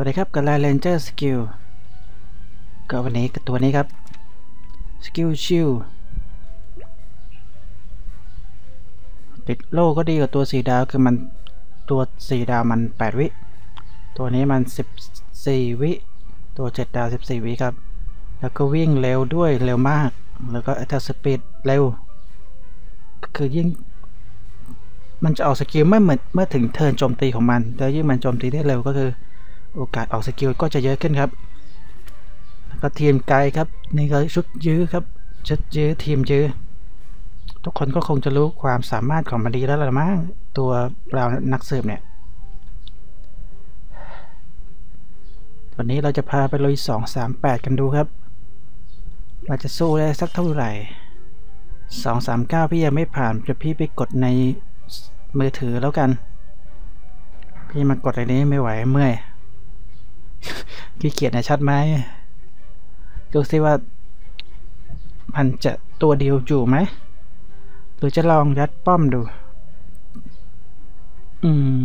วัสดีครับกับไลน์ Ranger Skill ก็วันนี้กับตัวนี้ครับ Skill Shield ติดโล่ก็ดีกว่าตัวสีดาวคือมันตัวสีดาวมัน 8 วิ ตัวนี้มัน 14 วิ ตัว 7 ดาว 14 วิครับ แล้วก็วิ่งเร็วด้วยเร็วมาก แล้วก็ attack speed เร็ว คือยิ่งมันจะออกสกิลเมื่อเหมือนเมื่อถึงเทิร์นโจมตีของมัน แล้วยิ่งมันโจมตีได้เร็วก็คือ โอกาสออกสกิลก็จะเยอะขึ้นครับ แล้วก็ทีมไกลครับนี่ก็ชุดยื้อครับชุดยื้อทีมยื้อทุกคนก็คงจะรู้ความสามารถของมันดีแล้วละมั้งตัวเรานักสืบเนี่ยวันนี้เราจะพาไปลุย2 3 8 กันดูครับว่าจะสู้ได้สักเท่าไหร่ 2 3 9 พี่ยังไม่ผ่านจะพี่ไปกดในมือถือแล้วกัน พี่มากดอะไรนี้ไม่ไหวเมื่อย ขี้เกียจนะชัดไหมดูซิว่า มันจะตัวเดียวอยู่ไหม หรือจะลองยัดป้อมดู อืม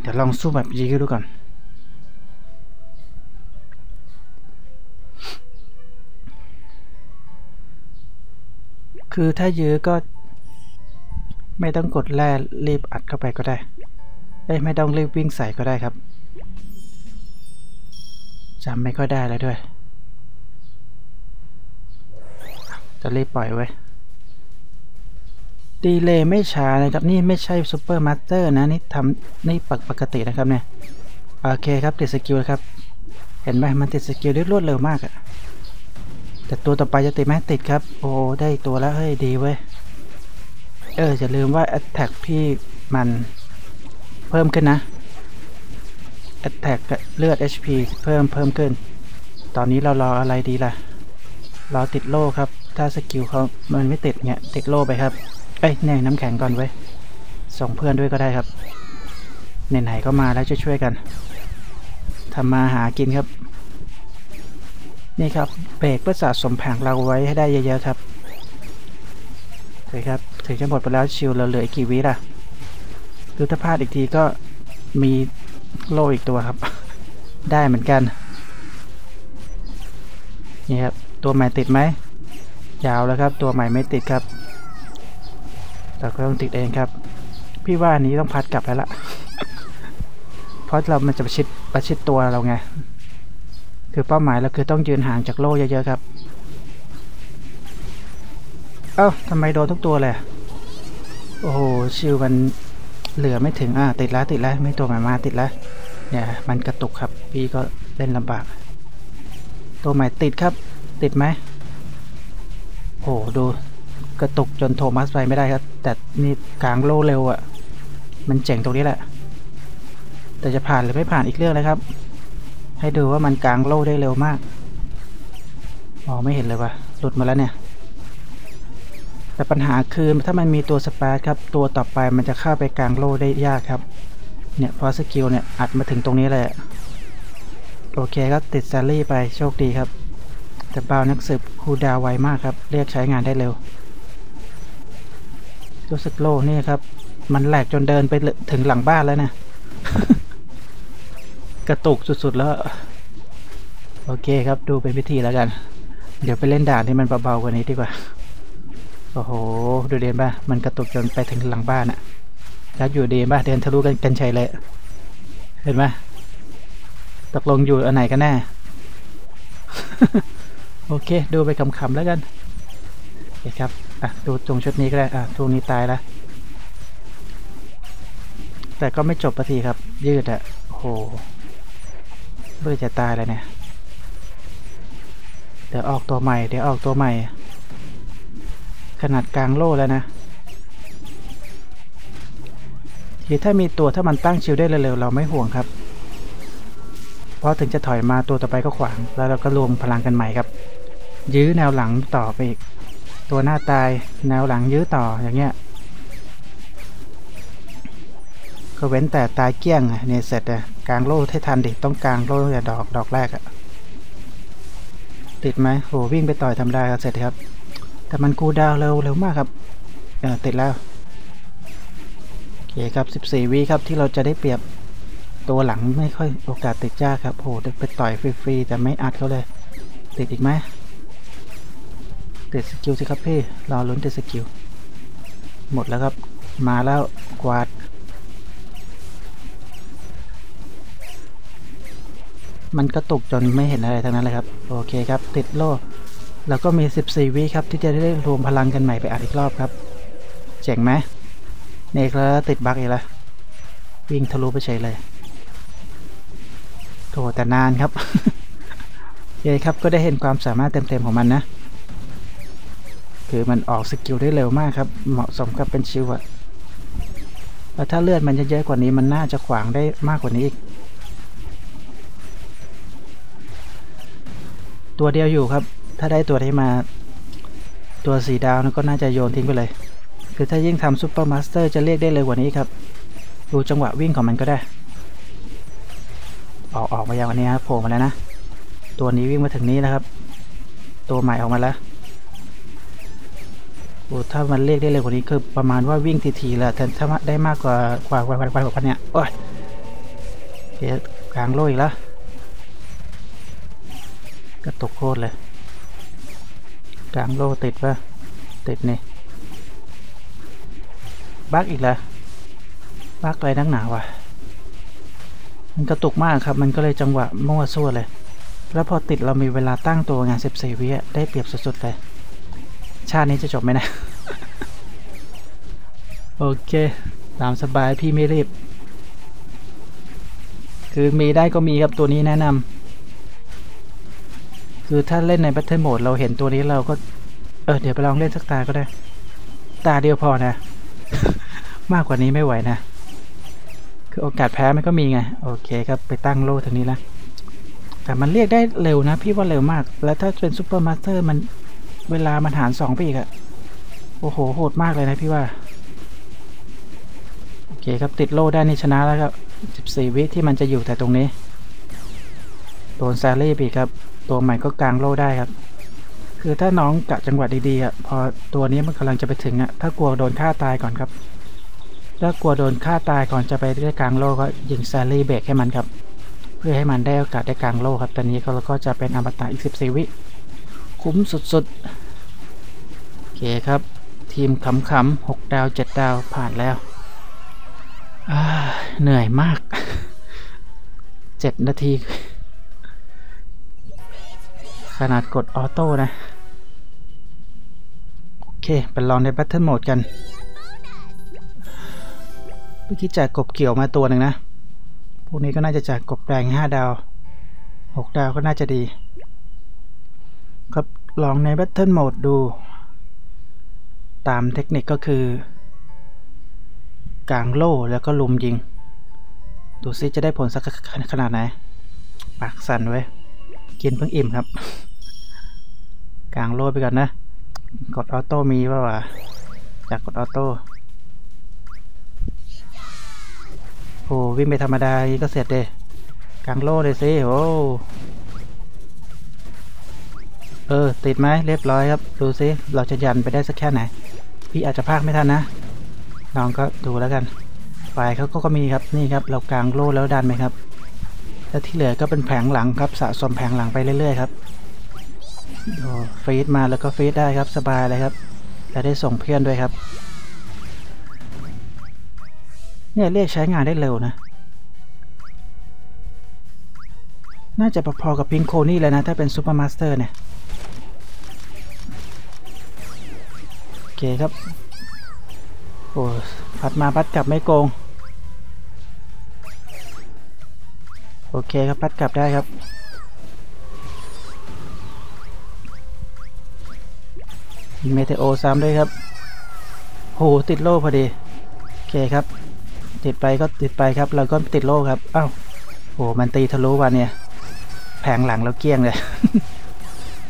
เดี๋ยวลองสู้แบบยื้ดูก่อน คือถ้ายื้อก็ ไม่ต้องกดแร่รีบอัดเข้าไปก็ได้ เอ้ยไม่ต้องรีบวิ่งใส่ก็ได้ครับ จำไม่ค่อยได้แล้วด้วย จะรีบปล่อยไว้ดีเลย์ไม่ช้านะครับ นี่ไม่ใช่ซูเปอร์มาสเตอร์นะ นี่ทำนี่ปกปกตินะครับเนี่ย โอเคครับ ติดสกิลครับ เห็นไหมมันติดสกิลได้รวดเร็วมากอะแต่ตัวต่อไปจะติดไหมติดครับ โอ้ ได้ตัวแล้ว เฮ้ย ดีเว้ย เอออย่าลืมว่า Attack พี่มันเพิ่มขึ้นนะ Attack กับเลือด HP เพิ่มเพิ่มขึ้น ตอนนี้เรารออะไรดีล่ะ รอติดโล่ครับ ถ้าสกิลเขามันไม่ติดเนี่ย ติดโล่ไปครับ เอ้ยเนี่ยน้ำแข็งก่อนไว้ ส่งเพื่อนด้วยก็ได้ครับไหนๆก็มาแล้วจะช่วยกันทำมาหากินครับ นี่ครับเบรกเพื่อสะสมแผงเราไว้ให้ได้เยอะๆครับโอเคครับถึงจะหมดไปแล้วชิลเราเหลืออีกกี่วิล่ะดูถ้าพลาดอีกทีก็มี โล่อีกตัวครับ ได้เหมือนกัน นี่ครับ ตัวใหม่ติดไหม ยาวแล้วครับ ตัวใหม่ไม่ติดครับ แต่ก็ต้องติดเองครับ พี่ว่าอันนี้ต้องพัดกลับแล้วล่ะ เพราะเรามันจะประชิดประชิดตัวเราไง คือเป้าหมายเราคือต้องยืนห่างจากโล่เยอะๆครับ เอ้าทำไมโดนทุกตัวเลย โอ้โห ชิวมัน เหลือไม่ถึงอ่าติดแล้วติดแล้วไม่ตัวใหม่มาติดแล้วเนี่ยมันกระตุกครับ พี่ก็เล่นลำบาก ตัวใหม่ติดครับ ติดไหมโอ้ดูกระตุกจนโทมัสไปไม่ได้ครับ แต่นี่กลางโลเร็วอะ่ะ มันเจ๋งตรงนี้แหละ แต่จะผ่านหรือไม่ผ่านอีกเรื่องนะครับ ให้ดูว่ามันกลางโลได้เร็วมากมองไม่เห็นเลยว่ะหลุดมาแล้วเนี่ย แต่ปัญหาคือถ้ามันมีตัวสเปาร์ครับ ตัวต่อไปมันจะเข้าไปกลางโลได้ยากครับ เนี่ยเพราะสกิลเนี่ยอัดมาถึงตรงนี้เลยโอเคก็ติดแซลลี่ไปโชคดีครับ แต่บาวนักสืบคูดาวไวมากครับ เรียกใช้งานได้เร็ว รู้สึกโลนี่ครับ มันแหลกจนเดินไปถึงหลังบ้านแล้วนะ กระตุกสุดๆแล้ว โอเคครับดูเป็นพิธีแล้วกัน เดี๋ยวไปเล่นด่านที่มันเบาๆกว่านี้ดีกว่า โอ้โห ดูเดนป่ะมันกระตุกจนไปถึงหลังบ้านอะแล้วอยู่ดีป่ะเดินทะลุกันกันชัยเลย เห็นไหมตกลงอยู่อันไหนกันแน่ โอเค ดูไปคำๆแล้วกันโอเคครับ อะ ดูตรงชุดนี้ก็ได้ อะทูนี้ตายแล้วแต่ก็ไม่จบปทีครับ ยืดอะโอ้โหเบื่อจะตายแล้วเนี่ย เดี๋ยวออกตัวใหม่ เดี๋ยวออกตัวใหม่ ขนาดกลางโล่แล้วนะทีถ้ามีตัวถ้ามันตั้งชิลได้เร็วๆเราไม่ห่วงครับ เพราะถึงจะถอยมาตัวต่อไปก็ขวาง แล้วเราก็รวมพลังกันใหม่ครับ ยื้อแนวหลังต่อไปอีก ตัวหน้าตายแนวหลังยื้อต่ออย่างเงี้ยก็เว้นแต่ตายเกี้ยงเนี่ยเสร็จอะกลางโล่ให้ทันดิต้องกลางโล่แต่ดอกดอกแรกอะติดไหมโหวิ่งไปต่อยทำได้ก็เสร็จครับ แต่มันกูดาวเร็วเร็วมากครับเออติดแล้วโอเคครับ 14 วิครับที่เราจะได้เปรียบตัวหลังไม่ค่อยโอกาสติดยาครับโหไปต่อยฟรีๆแต่ไม่อัดเขาเลย ติดอีกไหมติดสกิลสิครับพี่รอลุ้นติดสกิลหมดแล้วครับ มาแล้วกวาดมันกระตุกจนไม่เห็นอะไรทั้งนั้นเลยครับ โอเคครับ ติดโล่ แล้วก็มี 14 วิครับ ที่จะได้รวมพลังกันใหม่ไปอัดอีกรอบครับ เจ๋งไหมเนกแล้วติดบั๊กอีกแล้ววิ่งทะลุไปเฉยเลยโถแต่นานครับเย้ครับก็ได้เห็นความสามารถเต็มๆของมันนะ คือมันออกสกิลได้เร็วมากครับ เหมาะสมกับเป็นชิวอะแล้วถ้าเลือดมันจะเยอะกว่านี้มันน่าจะขวางได้มากกว่านี้อีก ตัวเดียวอยู่ครับ ถ้าได้ตัวที่มาตัวสีดาวนั้นก็น่าจะโยนทิ้งไปเลย คือถ้ายิ่งทำซูเปอร์มาสเตอร์จะเรียกได้เร็วกว่านี้ครับ ดูจังหวะวิ่งของมันก็ได้ ออกออกมาอย่างวันนี้ครับโผล่มาแล้วนะ ตัวนี้วิ่งมาถึงนี้แล้วครับ ตัวใหม่ออกมาแล้วโอ้ถ้ามันเรียกได้เร็วกว่านี้คือประมาณว่าวิ่งทีๆแหละแต่ถ้าได้มากกว่ากว่ากว่ากว่ากว่ากันเนี่ยโอ้ยเกลางโลอีกแล้วกระตกโคตรเลย กลางโลติดปะติดนี่บักอีกแล้วบักอะไรนักหนาวะมันกระตุกมากครับ มันก็เลยจังหวะมั่วซั่วเลย แล้วพอติดเรามีเวลาตั้งตัวงาน14วิได้เปรียบสุดๆเลย ชาตินี้จะจบไหมนะ โอเค ตามสบายพี่ไม่รีบ คือมีได้ก็มีครับตัวนี้แนะนำ คือถ้าเล่นใน Battle Mode เราเห็นตัวนี้เราก็ เออเดี๋ยวไปลองเล่นสักตาก็ได้ ตาเดียวพอนะ มากกว่านี้ไม่ไหวนะ คือโอกาสแพ้มันก็มีไง โอเคครับ ไปตั้งโล่ทางนี้ละแต่มันเรียกได้เร็วนะ พี่ว่าเร็วมาก แล้วถ้าเป็นซูเปอร์มาสเตอร์มันเวลามันหารสองไปอีกอะโอ้โห โหดมากเลยนะพี่ว่า โอเคครับติดโล่ได้นี่ชนะแล้วครับ 14 วิที่มันจะอยู่แต่ตรงนี้ โดนซาเล่ปีครับ ตัวใหม่ก็กลางโล่ได้ครับ คือถ้าน้องกะจังหวะดีๆอะพอตัวนี้มันกำลังจะไปถึงอะถ้ากลัวโดนฆ่าตายก่อนครับถ้ากลัวโดนฆ่าตายก่อนจะไปได้กลางโล่ก็ยิงซาเล่เบรกให้มันครับ เพื่อให้มันได้โอกาสได้กลางโล่ครับตอนนี้เราก็จะเป็นอมตะอีก14วิคุ้มสุดๆโอเคครับ ทีมขำๆ6ดาว7ดดาวผ่านแล้วเหนื่อยมาก7นาที ขนาดกดออโต้นะ โอเค ไปลองใน Battle Mode กัน เมื่อกี้จากกบเกี่ยวมาตัวหนึ่งนะ พวกนี้ก็น่าจะจากกบแดง5 ดาว 6 ดาวก็น่าจะดี ครับ ลองใน Battle Mode ดู ตามเทคนิคก็คือกลางโล่แล้วก็ลุมยิง ดูซิจะได้ผลสักขนาดไหน ปากสั่นไว้กินเพิ่งอิ่มครับ กลางโล่ไปก่อนนะ กดออโต้มีป่าวะอยากกดออโต้โอ้วิ่งไปธรรมดาก็เสร็จเลยกลางโล่เลยสิโอ้เออติดไหมเรียบร้อยครับดูซิเราจะยันไปได้สักแค่ไหน พี่อาจจะพากไม่ทันนะน้องก็ดูแล้วกันฝ่ายเขาก็มีครับนี่ครับ เรากลางโล่แล้วดันไหมครับ แล้วที่เหลือก็เป็นแผงหลังครับสะสมแผงหลังไปเรื่อยๆครับ โอ้ฟีดมาแล้วก็ฟีดได้ครับสบายเลยครับ และได้ส่งเพื่อนด้วยครับ เนี่ยเรียกใช้งานได้เร็วนะ น่าจะพอๆกับพิงโคนี่เลยนะ ถ้าเป็นซูเปอร์มาสเตอร์เนี่ยโอเคครับโอ้พัดมาพัดกลับไม่โกง โอเคครับพัดกลับได้ครับ เมเทโอซ้ำด้วยครับโหติดโล่พอดี โอเคครับ ติดไปก็ติดไปครับ เราก็ติดโล่ครับ อ้าวโหมันตีทะลุวันเนี่ย แผงหลังเราเกี้ยงเลย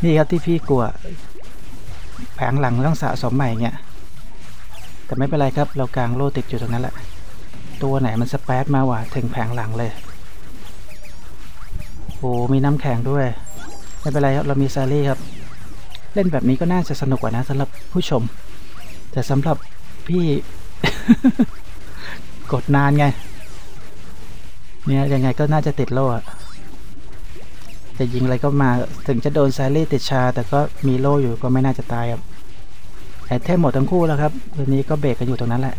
นี่ครับที่พี่กลัว แผงหลังต้องสะสมใหม่เงี้ยแต่ไม่เป็นไรครับ เรากางโล่ติดอยู่ตรงนั้นแหละ ตัวไหนมันสเปซมาว่ะถึงแผงหลังเลยโอ้มีน้ำแข็งด้วย ไม่เป็นไรครับ เรามีซารี่ครับ เล่นแบบนี้ก็น่าจะสนุกกว่านะสำหรับผู้ชม แต่สำหรับพี่ กดนานไง เนี่ยยังไงก็น่าจะติดโล่อะจะยิงอะไรก็มาถึงจะโดนไซรี่ติดชา แต่ก็มีโล่อยู่ก็ไม่น่าจะตายครับไอเทมหมดทั้งคู่แล้วครับทีนี้ก็เบรกกันอยู่ตรงนั้นแหละ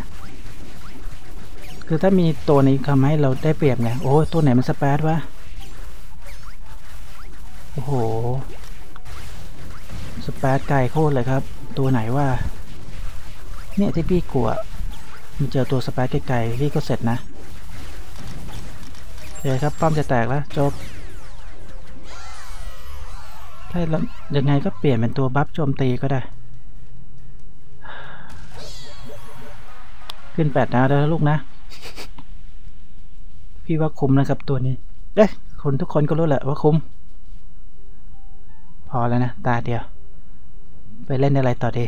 คือถ้ามีตัวนี้ทำให้เราได้เปรียบไงโอ้ตัวไหนมันสเปซวะโอ้โห สเปซไกลโคตรเลยครับ ตัวไหนว่า เนี่ยที่พี่กลัวมันเจอตัวสเปซไกลๆพี่ก็เสร็จนะโอเคครับป้อมจะแตกแล้วจบถ้าเรายังไงก็เปลี่ยนเป็นตัวบัฟโจมตีก็ได้ ขึ้นแปดดาแล้วลูกนะ พี่ว่าคุ้มนะครับตัวนี้เอ้ยคนทุกคนก็รู้แหละว่าคุ้ม พอแล้วนะ ตาเดียว ไปเล่นอะไรต่อดี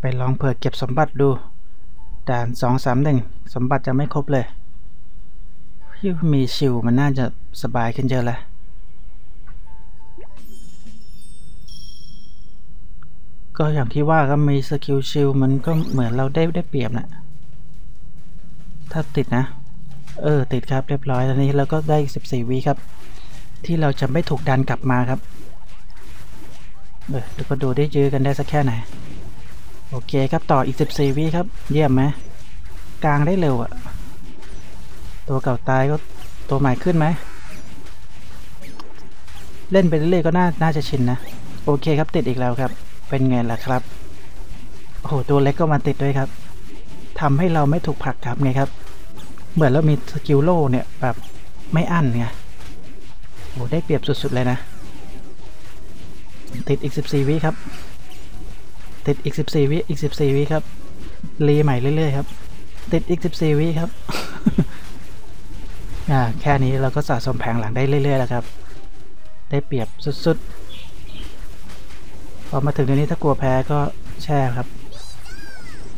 ไปลองเผื่อเก็บสมบัติดู ด่านสองสามหนึ่งสมบัติจะไม่ครบเลยพี่มีชิวมันน่าจะสบายขึ้นเยอะแล้วก็อย่างที่ว่าก็มีสกิลชิลมันก็เหมือนเราได้ได้เปรียบนะถ้าติดนะ เออ ติดครับเรียบร้อยตอนนี้เราก็ได้14วิครับ ที่เราจะไม่ถูกดันกลับมาครับเออดี๋ยวก็ดูได้ยื้อกันได้สักแค่ไหน โอเคครับต่ออีก 14 วิครับ เยี่ยมไหมกลางได้เร็วอะตัวเก่าตายก็ตัวใหม่ขึ้นไหม เล่นไปเรื่อยๆก็น่าน่าจะชินนะ โอเคครับติดอีกแล้วครับ เป็นไงล่ะครับ โอ้โหตัวเล็กก็มาติดด้วยครับทำให้เราไม่ถูกผลักครับไงครับ เหมือนเรามีสกิลโล่เนี่ยแบบไม่อั้นไง โอ้ได้เปรียบสุด ๆ เลยนะ ติดอีก 14 วิครับ ติดอีก 14 วิ อีก 14 วิครับ รีใหม่เรื่อยๆครับ ติดอีก 14 วิครับ อ่า แค่นี้เราก็สะสมแผงหลังได้เรื่อย ๆ แล้วครับ ได้เปรียบสุด ๆ พอมาถึงตรงนี้ถ้ากลัวแพ้ก็แช่ครับ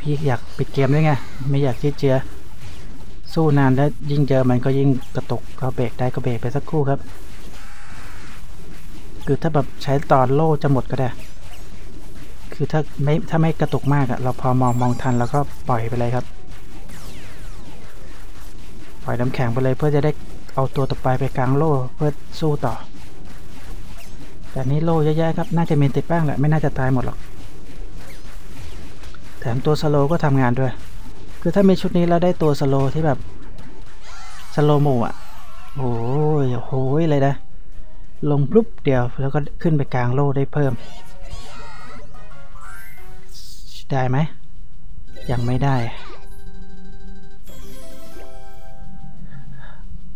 พี่อยากปิดเกมด้วยไง ไม่อยากยืดเจือสู้นานแล้วยิ่งเจอมันก็ยิ่งกระตุกก็เบรกได้ก็เบรกไปสักครู่ครับ คือถ้าแบบใช้ตอนโล่จะหมดก็ได้ คือถ้าไม่ถ้าไม่กระตุกมากอะเราพอมองมองทันแล้วก็ปล่อยไปเลยครับ ปล่อยน้ำแข็งไปเลยเพื่อจะได้เอาตัวต่อไปไปกลางโล่เพื่อสู้ต่อ แต่นี้โล่เยอะๆครับ น่าจะมีติดบ้างแหละไม่น่าจะตายหมดหรอก แถมตัวสโลก็ทำงานด้วย คือถ้ามีชุดนี้แล้วได้ตัวสโลที่แบบสโลโมอะ โอ้ยโอ้ยเลยนะ ลงปุ๊บเดียวแล้วก็ขึ้นไปกลางโล่ได้เพิ่ม ได้ไหม ยังไม่ได้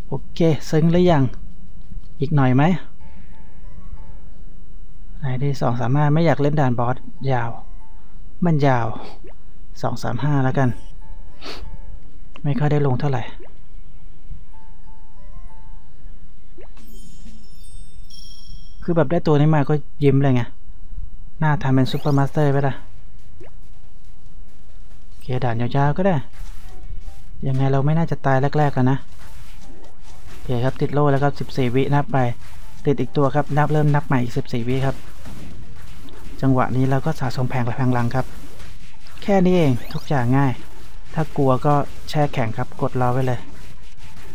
โอเค ซึ้งหรือยัง อีกหน่อยไหมไหนที่สองสามห้าไม่อยากเล่นด่านบอส ยาว มันยาวสองสามห้าแล้วกัน ไม่ค่อยได้ลงเท่าไหร่ คือแบบได้ตัวนี้มาก็ยิ้มเลยไง หน้าทำเป็นซูเปอร์มาสเตอร์ไปละโอเคด่านยาวๆก็ได้ ยังไงเราไม่น่าจะตายแรกๆกันนะโอเคครับติดโล่แล้วก็14 วินับไป ติดอีกตัวครับนับเริ่มนับใหม่อีก 14 วิครับ จังหวะนี้เราก็สะสมแผงและแผงลังครับ แค่นี้เองทุกอย่างง่าย ถ้ากลัวก็แช่แข็งครับกดรอไว้เลย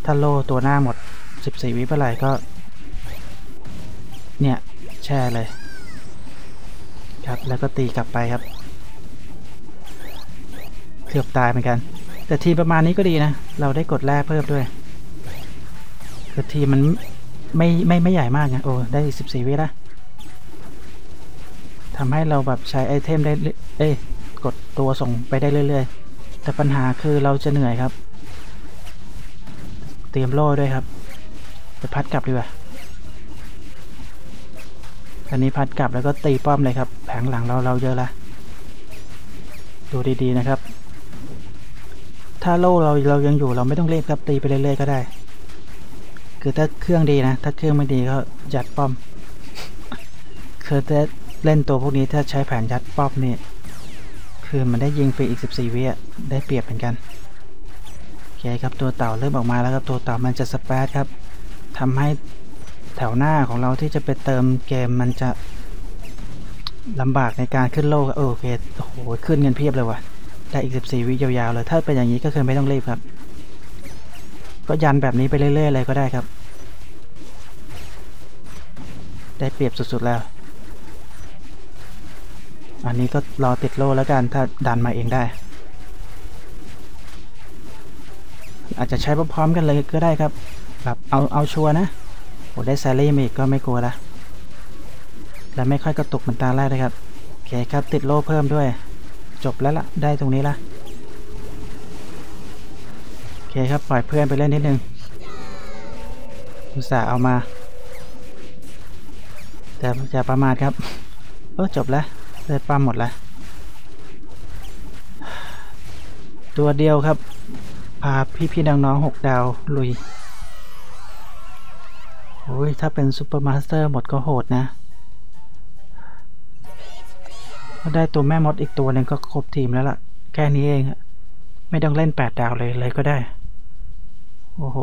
ถ้าโล่ตัวหน้าหมด 14 วิเมื่อไหร่ก็ เนี่ย แช่เลย ครับแล้วก็ตีกลับไปครับเกือบตายเหมือนกัน แต่ทีประมาณนี้ก็ดีนะ เราได้กดแรกเพิ่มด้วยคือทีมันไม่ไม่ไม่ใหญ่มากไงโอ้ได้14วิละทำให้เราแบบใช้ไอเทมได้เอ้ยกดตัวส่งไปได้เรื่อย ๆ แต่ปัญหาคือเราจะเหนื่อยครับ เตรียมโล่ด้วยครับไปพัดกลับดีกว่า อันนี้พัดกลับแล้วก็ตีป้อมเลยครับ แผงหลังเราเราเยอะละดูดีๆนะครับ ถ้าโล่เราเรายังอยู่เราไม่ต้องเรีบครับตีไปเรื่อยๆก็ได้ คือถ้าเครื่องดีนะ ถ้าเครื่องไม่ดีก็ยัดป้อม คือถ้าเล่นตัวพวกนี้ถ้าใช้แผนยัดป้อมนี่คือมันได้ยิงฟรีอีก 14วิอะได้เปรียบเหมือนกันโอเคครับตัวเต่าเริ่มออกมาแล้วครับตัวเต่ามันจะสเปซครับทำให้ แถวหน้าของเราที่จะไปเติมเกมมันจะลำบากในการขึ้นโลกเออโอเคโอ้โหขึ้นเงินเพียบเลยว่ะได้อีก 14 วิยาวๆเลย ถ้าเป็นอย่างนี้ก็คือไม่ต้องรีบครับ ก็ยันแบบนี้ไปเรื่อยๆเลยก็ได้ครับ ได้เปรียบสุดๆแล้ว อันนี้ก็รอติดโล่แล้วกันถ้าดันมาเองได้ อาจจะใช้พร้อมๆกันเลยก็ได้ครับแบบเอาเอาชัวนะ โอ้ได้ซลลี่มาอีกก็ไม่กลัวละและไม่ค่อยกระตุกเหมือนตาแรกเลยครับโอเคครับติดโล่เพิ่มด้วย จบแล้วละได้ตรงนี้ละโอเคครับปล่อยเพื่อนไปเล่นนิดนึงอุตส่าห์เอามา แต่อย่าประมาทครับเออจบแล้วเลือดปั๊มหมดแล้วตัวเดียวครับ พาพี่ๆน้องๆหกดาวลุย อ้ย ถ้าเป็นซูเปอร์มาสเตอร์หมดก็โหดนะก็ได้ตัวแม่มดอีกตัวหนึ่งก็ครบทีมแล้วล่ะ แค่นี้เองอะไม่ต้องเล่นแปดดาวเลยเลยก็ได้ โอ้โห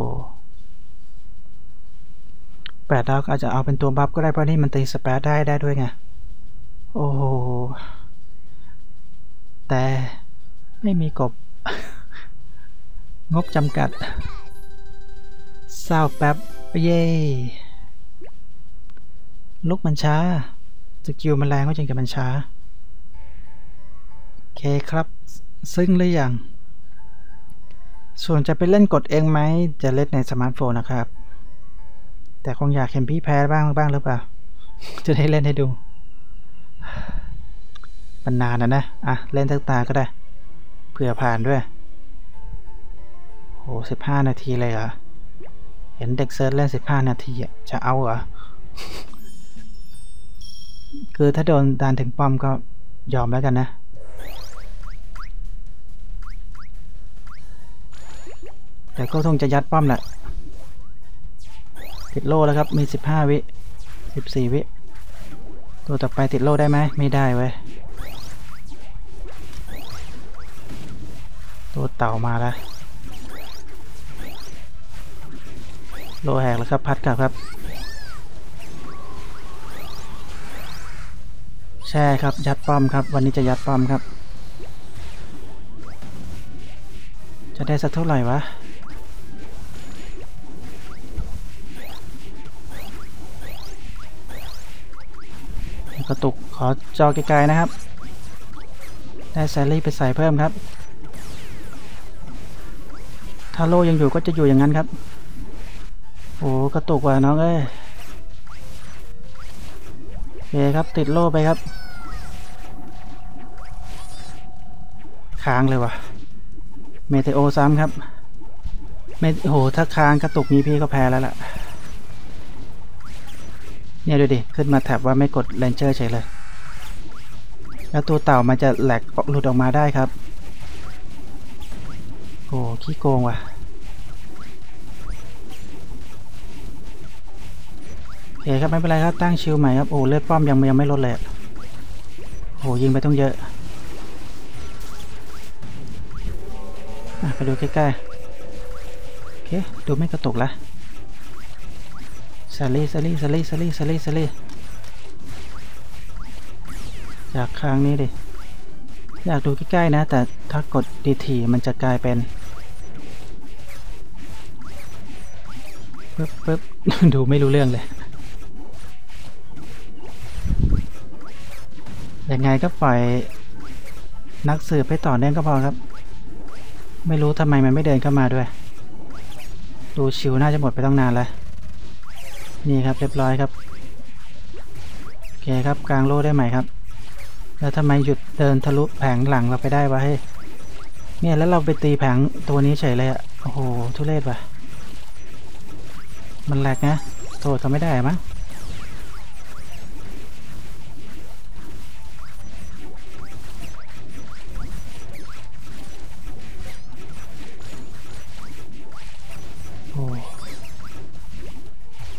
แปดดาวก็อาจจะเอาเป็นตัวบัฟก็ได้เพราะนี่มันตีสเปซได้ได้ด้วยไง โอ้โห แต่ไม่มีกบ งบจำกัดเศร้าแป๊บ เย้ลุกมันช้า สกิลมันแรงก็จริงแต่มันช้า โอเคครับ ซึ่งหรือยังส่วนจะไปเล่นกดเองไหม จะเล่นในสมาร์ทโฟนนะครับ แต่คงอยากเห็นพี่แพ้บ้างบ้างหรือเปล่า จะได้เล่นให้ดูมันนานนะนะ อะ เล่นทั้งตาก็ได้ เผื่อผ่านด้วย โหสิบห้านาทีเลยเหรอ เห็นเด็กเซิร์ชเล่นสิบห้านาทีอะ จะเอาเหรอ คือถ้าโดนดานถึงป้อมก็ยอมแล้วกันนะ แต่ก็คงจะยัดป้อมแหละติดโล่แล้วครับ มีสิบห้าวิสิบสี่วิ ตัวต่อไปติดโล่ได้ไหม ไม่ได้เว้ย ตัวเต่ามาแล้ว โลแหกแล้วครับ พัดกลับครับใช่ครับ ยัดป้อมครับ วันนี้จะยัดป้อมครับ จะได้สักเท่าไหร่วะกระตุกขอจอไกลๆนะครับ ได้แซลลี่ไปใส่เพิ่มครับ ถ้าโลยังอยู่ก็จะอยู่อย่างนั้นครับ โอ้กระตุกว่ะน้องเอ้ยโอเคครับติดโล่ไปครับ ค้างเลยว่ะ เมเทโอซ้ำครับเมโหถ้าค้างกระตุกนี้พี่ก็แพ้แล้วล่ะ เนี่ยดูดิ ขึ้นมาแถบว่าไม่กดเลนเจอร์เฉยเลย แล้วตัวเต่ามันจะแหลกหลุดออกมาได้ครับ โอ้ขี้โกงว่ะ เคครับไม่เป็นไรครับตั้งชิลใหม่ครับโอ้เลือดป้อมยังยังไม่ลดเลยโอ้ยิงไปต้องเยอะไปดูใกล้ๆโอเคดูไม่กระตุกละซาลี่ซาลี่ซาลี่ซาลี่ซาลี่ซาลี่จากค้างนี้ดิ อยากดูใกล้ๆนะ แต่ถ้ากดดีทีมันจะกลายเป็นปึ๊บปึ๊บดูไม่รู้เรื่องเลย ยังไงก็ปล่อยนักสืบไปต่อเนื่องก็พอครับ ไม่รู้ทำไมมันไม่เดินเข้ามาด้วย ดูชิวน่าจะหมดไปต้องนานแล้ว นี่ครับเรียบร้อยครับ โอเคครับกลางโล่ได้ไหมครับ แล้วทำไมหยุดเดินทะลุแผงหลังเราไปได้วะเฮ้ยเนี่ยแล้วเราไปตีแผงตัวนี้เฉยเลยอะโอ้โหทุเรศว่ะ มันแหลกนะ โทษทำไม่ได้มั้ง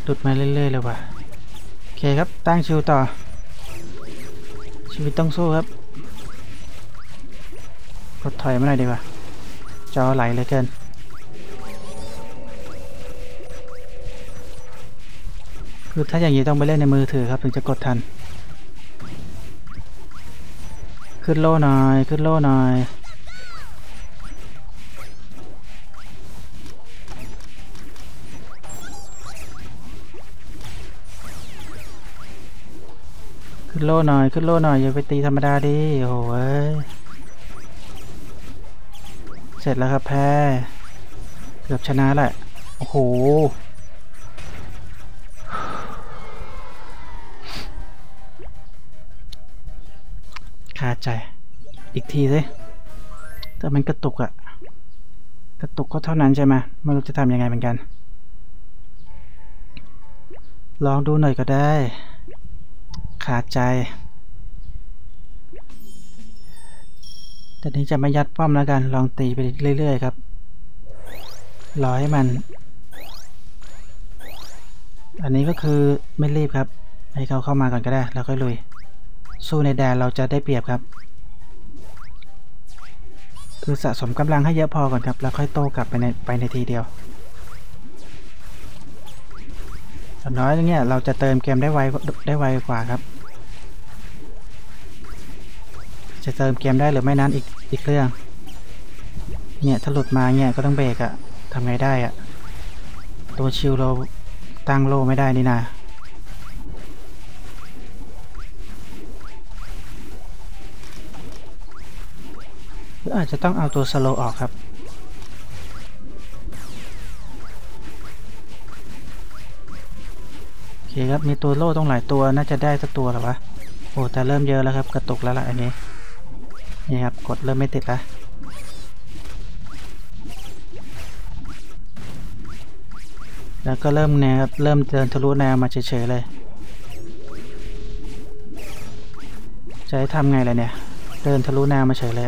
หลุดมาเรื่อยๆเลยว่ะโอเคครับตั้งชิวต่อ ชีวิตต้องสู้ครับกดถอยมาหน่อยดีกว่าจอไหลเลยเกินคือถ้าอย่างนี้ต้องไปเล่นในมือถือครับ ถึงจะกดทัน ขึ้นโล่หน่อย ขึ้นโล่หน่อย ขึ้นโล่หน่อย ขึ้นโล่หน่อย อย่าไปตีธรรมดาดิโอ้โหเอ้ยเสร็จแล้วครับแพ้ เกือบชนะแหละ โอ้โห คาใจ อีกทีสิแต่มันกระตุกอะกระตุกก็เท่านั้นใช่ไหมไม่รู้จะทำยังไงเหมือนกัน ลองดูหน่อยก็ได้ ขาดใจ แต่นี้จะไม่ยัดป้อมแล้วกัน ลองตีไปเรื่อย ๆ ครับ รอให้มัน อันนี้ก็คือไม่รีบครับ ให้เขาเข้ามาก่อนก็ได้ แล้วค่อยลุย สู้ในแดนเราจะได้เปรียบครับ คือสะสมกำลังให้เยอะพอก่อนครับ แล้วค่อยโต้กลับไปในไปในทีเดียวน้อยอย่างเงี้ยเราจะเติมเกมได้ไวได้ไวกว่าครับ จะเติมเกมได้หรือไม่นั้นอีกอีกเรื่อง เนี่ยถ้าหลุดมาเนี่ยก็ต้องเบรกอะทำไงได้อะตัวชิวเราตั้งโลไม่ได้นี่นาหรืออาจจะต้องเอาตัวสโลออกครับโอเคครับมีตัวโล่ต้องหลายตัวน่าจะได้สักตัวหรอวะโอ้แต่เริ่มเยอะแล้วครับกระตุกแล้วล่ะอันนี้ นี่ครับ กดเริ่มไม่ติดล้วแล้วก็เริ่มแนวครับเริ่มเดินทะลุแนวมาเฉยๆเลย จะให้ทำไงล่ะเนี่ย เดินทะลุแนวมาเฉยเลย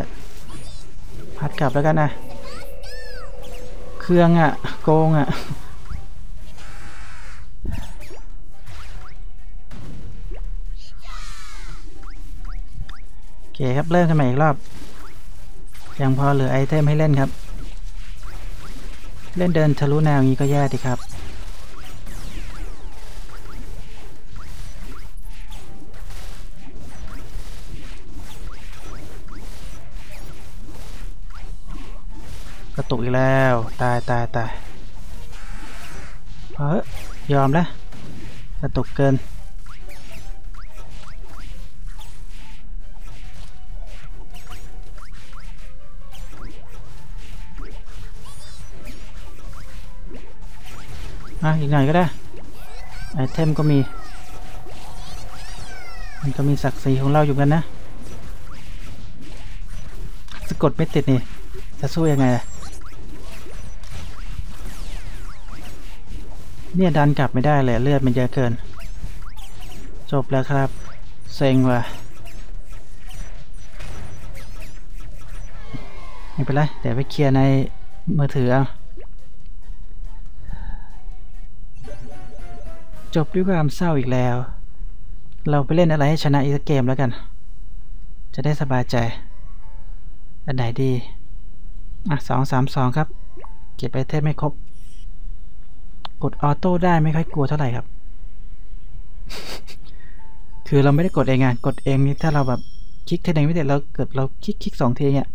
พัดกลับแล้วกันนะ เครื่องอะ่ะ โกงอะ่ะ เคครับ เริ่มกันใหม่อีกรอบ ยังพอเหลือไอเทมให้เล่นครับ เล่นเดินทะลุแนวงี้ก็แย่ดีครับ กระตุกอีกแล้ว ตายตายตายเฮ้ยยอมแล้วกระตุกเกิน อะอีกหน่อยก็ได้ไอเทมก็มี มันก็มีศักดิ์ศรีของเราอยู่กันนะสะกดไม่ติดนี่ จะสู้ยังไง เนี่ยดันกลับไม่ได้เลยเลือดมันเยอะเกิน จบแล้วครับ เซ็งว่ะไม่เป็นไร เดี๋ยวไปเคลียร์ในมือถือเอา จบด้วยความเศร้าอีกแล้ว เราไปเล่นอะไรให้ชนะอีกเกมแล้วกัน จะได้สบายใจ อันไหนดี อะสองสามสองครับ เก็บไอเทมไม่ครบ กดออโต้ได้ไม่ค่อยกลัวเท่าไหร่ครับ คือเราไม่ได้กดเองไงกดเองนี่ถ้าเราแบบคลิกทีนึงไม่เสร็จแล้วเกิดเราคลิกคลิกสองทีเนี่ย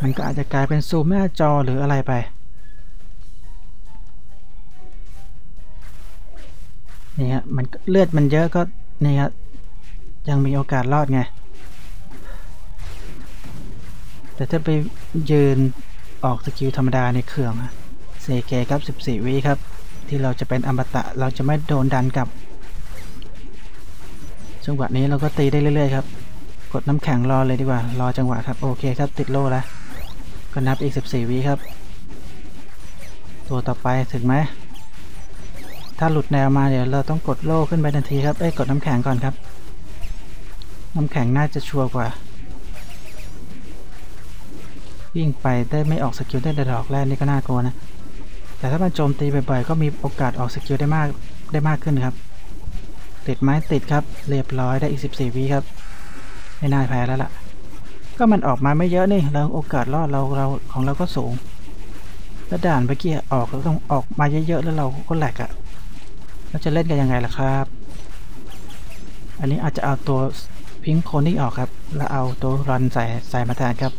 มันก็อาจจะกลายเป็นซูมหน้าจอหรืออะไรไป นี่ฮะมันเลือดมันเยอะก็นี่ฮะยังมีโอกาสรอดไง แต่ถ้าไปยืนออกสกิลธรรมดาในเครื่องเซเกครับ 14 วิครับ ที่เราจะเป็นอมตะเราจะไม่โดนดันกลับจังหวะนี้เราก็ตีได้เรื่อยๆครับ กดน้ำแข็งรอเลยดีกว่า รอจังหวะครับ โอเคครับติดโล่แล้วก็นับอีก 14 วิครับ ตัวต่อไปถึงไหม ถ้าหลุดแนวมาเดี๋ยวเราต้องกดโล่ขึ้นไปทันทีครับ เอ้ยกดน้ำแข็งก่อนครับ น้ำแข็งน่าจะชัวร์กว่า วิ่งไปได้ไม่ออกสกิลได้แต่ดอกแรกนี่ก็น่ากลัวนะ แต่ถ้ามันโจมตีบ่อยๆ ก็มีโอกาสออกสกิลได้มากได้มากขึ้นครับ ติดไหมติดครับ เรียบร้อยได้อีก 14วิครับ ไม่น่าแพ้แล้วล่ะ ก็มันออกมาไม่เยอะนี่แล้วโอกาสรอดเราเราของเราก็สูงแล้วด่านเมื่อกี้ออกเราต้องออกมาเยอะๆแล้วเราก็แหลกอะ่ะ แล้วจะเล่นกันยังไงล่ะครับ อันนี้อาจจะเอาตัวพิงโคนี่ออกครับ แล้วเอาตัวรันใส่ใส่มาแทนครับ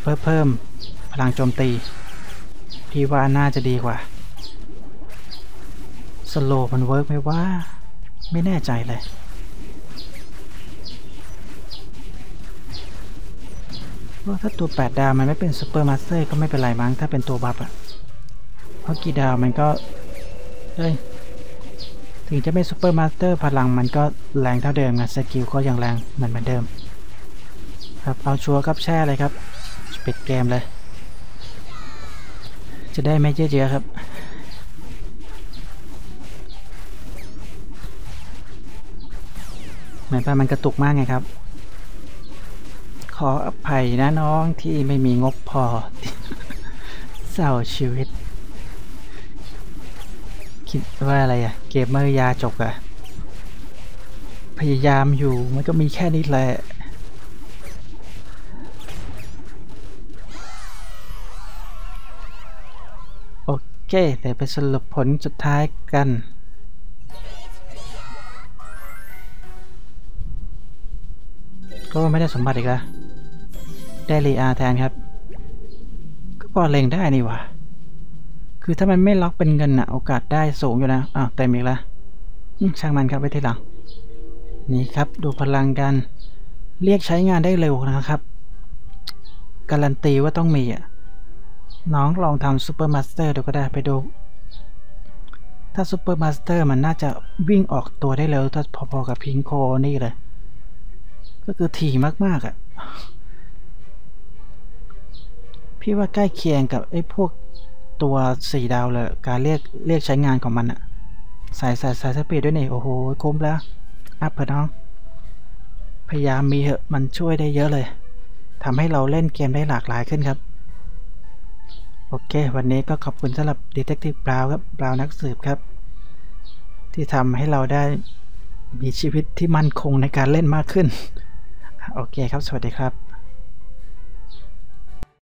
เพื่อเพิ่มพลังโจมตี พี่ว่าน่าจะดีกว่า สโลมันเวิร์กไหมว่า ไม่แน่ใจเลยว่าถ้าตัว 8 ดาวมันไม่เป็นซูเปอร์มาสเตอร์ก็ไม่เป็นไรมั้งถ้าเป็นตัวบัฟอะเพราะกี่ดาวมันก็เอ้ย ถึงจะไม่ซูเปอร์มาสเตอร์พลังมันก็แรงเท่าเดิมไงสกิลก็ยังแรงเหมือนเหมือนเดิม ครับเอาชัวร์ครับแช่เลยครับปิดเกมเลย จะได้ไม่เยอะๆครับเหมือนว่ามันกระตุกมากไงครับ ขออภัยนะน้องที่ไม่มีงบพอเศร้าชีวิต คิดว่าอะไรอะเกมเมอร์ยาจกอะพยายามอยู่มันก็มีแค่นี้แหละโอเคเดี๋ยวไปสรุปผลสุดท้ายกันก็ไม่ได้สมบัติอีกแล้วได้รีอาแทนครับ ก็พอเล็งได้นี่วะ คือถ้ามันไม่ล็อกเป็นเงินอะโอกาสได้สูงอยู่นะอ้าวเต็มอีกแล้วช่างมันครับไว้ทีหลัง นี่ครับดูพลังกัน เรียกใช้งานได้เร็วนะครับ การันตีว่าต้องมีอะน้องลองทำซูเปอร์มาสเตอร์ดูก็ได้ไปดู ถ้าซูเปอร์มาสเตอร์มันน่าจะวิ่งออกตัวได้เร็วถ้าพอๆกับพิงโคนี่เลย ก็คือถี่มากๆอะ พี่ว่าใกล้เคียงกับไอ้พวก ตัวสี่ดาวเลยการเรียกเรียกใช้งานของมันอะ่ะใส่ใส่ใส่สปีดด้วยนี่โอ้โหคุ้มแล้วอัพเถอะน้อง พยายามมีเหอะมันช่วยได้เยอะเลยทำให้เราเล่นเกมได้หลากหลายขึ้นครับ โอเค วันนี้ก็ขอบคุณสำหรับ Detective Brown ครับ Brown นักสืบครับ ที่ทำให้เราได้มีชีวิตที่มั่นคงในการเล่นมากขึ้น โอเคครับ สวัสดีครับ